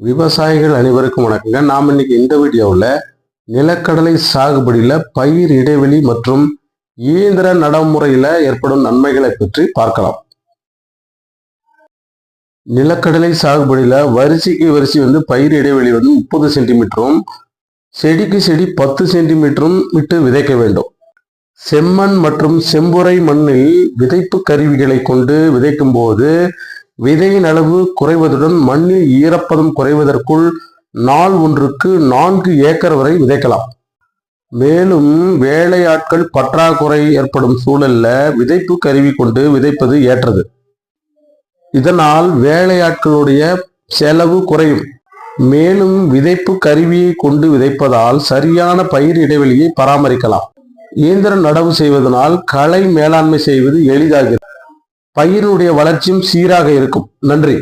விவசாயிகள் அனைவருக்கும் வணக்கங்க. நாம் இன்னைக்கு இந்த வீடியோவில் நிலக்கடலை சாகுபடியில் பயிர் இடைவெளி மற்றும் இயந்திர நடைமுறையில் ஏற்படும் நன்மைகளை பற்றி பார்க்கலாம். நிலக்கடலை சாகுபடியில் வரிசைக்கு வரிசை வந்து பயிர் இடைவெளி வந்து முப்பது சென்டிமீட்டரும் செடிக்கு செடி பத்து சென்டிமீட்டரும் விட்டு விதைக்க வேண்டும். செம்மண் மற்றும் செம்புரை மண்ணில் விதைப்பு கருவிகளை கொண்டு விதைக்கும் போது விதையின் அளவு குறைவதுடன் மண்ணில் ஈரப்பதம் குறைவதற்குள் நாள் ஒன்றுக்கு நான்கு ஏக்கர் வரை விதைக்கலாம். மேலும் வேலையாட்கள் பற்றாக்குறை ஏற்படும் சூழல்ல விதைப்பு கருவி கொண்டு விதைப்பது ஏற்றது. இதனால் வேலையாட்களுடைய செலவு குறையும். மேலும் விதைப்பு கருவியை கொண்டு விதைப்பதால் சரியான பயிர் இடைவெளியை பராமரிக்கலாம். இயந்திர நடவு செய்வதனால் களை மேலாண்மை செய்வது எளிதாகிறது. பயிருடைய வளர்ச்சியும் சீராக இருக்கும். நன்றி.